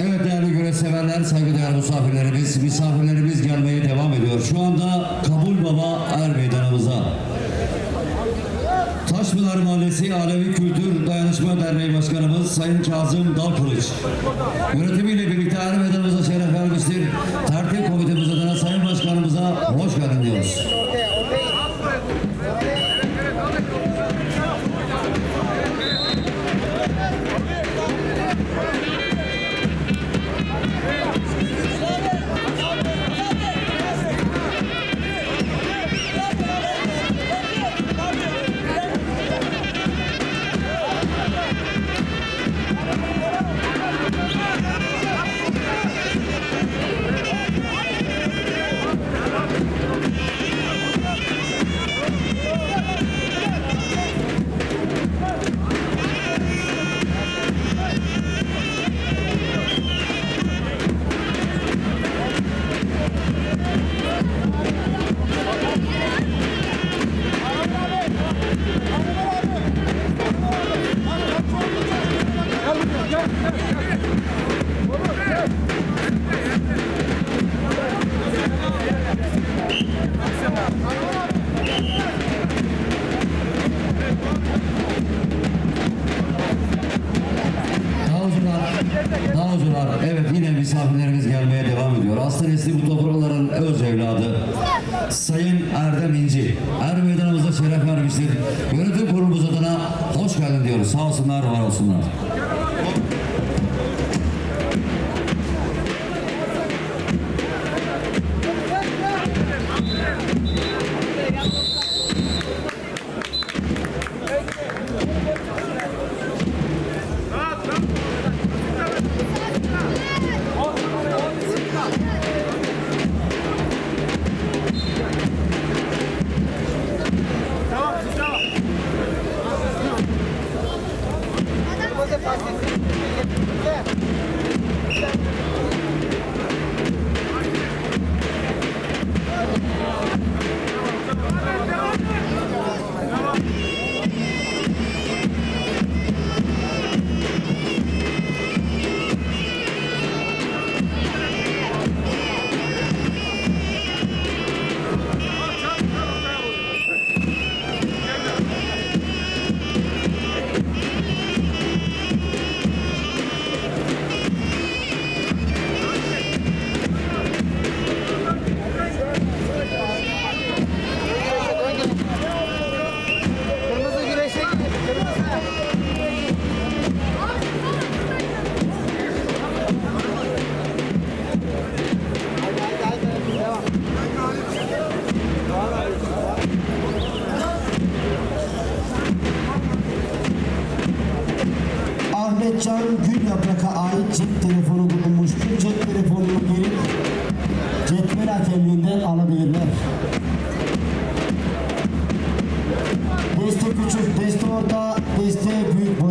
Evet değerli güreş severler, saygıdeğer misafirlerimiz, misafirlerimiz gelmeye devam ediyor. Şu anda Kabul Baba Er Meydanımıza. Taşpınar Mahallesi Alevi Kültür Dayanışma Derneği Başkanımız Sayın Kazım Dalkılıç. Yönetimiyle birlikte Er Meydanımıza misafirlerimiz gelmeye devam ediyor. Aslı Nesli bu toprağların öz evladı. Sayın Erdem İnci, Er Meydanımıza şeref vermiştir. Yönetim kurulumuz adına hoş geldin diyoruz. Sağ olsunlar, var olsunlar. Вперед! Ait cep telefonu bulunmuştur. Cep telefonunu gelip cetvel hakemliğinden alabilirler. Deste küçük, deste orta, deste büyük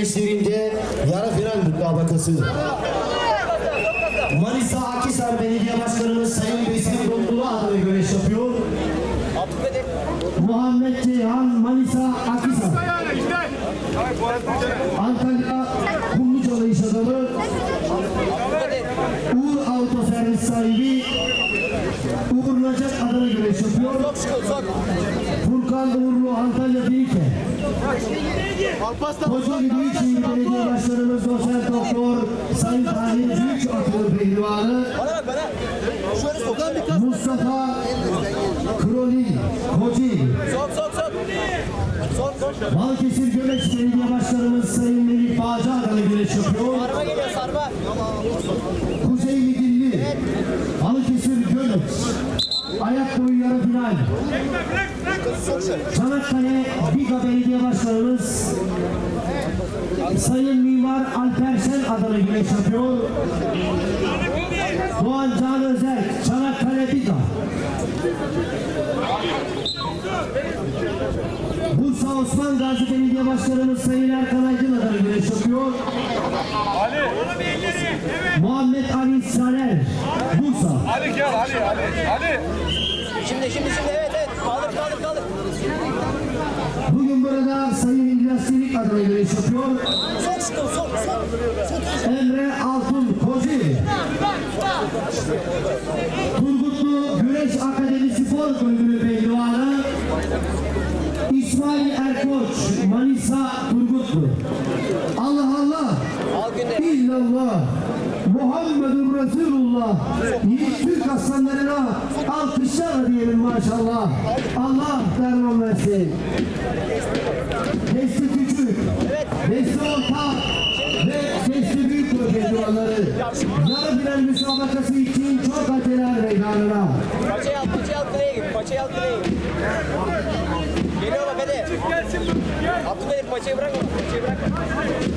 güreşlerinde yarı final mutlabakası. Manisa Akhisar Belediye Başkanımız Sayın Besim Dondulu adına güreş yapıyor. Muhammed Ceyhan Manisa Akhisar. Antalya Kumlucalı iş adamı Uğur Auto Servis sahibi Uğur Nacak adına güreş yapıyor. Furkan Uğurlu Antalya Birike. Kocaeli Büyükşehir Belediye Başkanımız Doçent Doktor Sayın Tahir Büyük Akıl Pehlivanı Mustafa Kroli sok. Balıkesir Göleç Belediye Başkanımız Sayın Melih Bağcı adına güreş yapıyor. Kuzey Midilli, Balıkesir Göleç, ayak boyu yarı final. Çanakkale Biga Belediye Başkanımız Sayın Mimar Alper Şen adına güreş yapıyor. Doğan Can Özel, Çanakkale Biga. Bursa Osman Gazi Belediye Başkanımız Sayın Erkan Aydın adına güreş yapıyor. Muhammed Ali Saner, Bursa. Ali gel Ali Ali Ali. Şimdi şimdi şimdi evet evet. Kaldır kaldır kaldır. Bugün burada Sayın İlyas Çelik adına güreş yapıyor. Sok sıkın sok sok. Emre Altun Kozi. Turgutlu Güreş Akademi Spor Kulübü Pehlivanı İsmail Erkoç Manisa Turgutlu. Allah Allah. Al günde. İllallah. Muhammedur Resulullah. Türk aslanlarına alkışlar diyelim maşallah. Allah derman versin. Desti küçük, desti orta ve desti büyük profesörleri. Yarı final müsabakası için çok acele meydanına. Paçayı al paçayı al direğe git. Paçayı al direğe git. Geliyor bak hadi. Abdülkadir paçayı bırakma. Paçayı bırakma.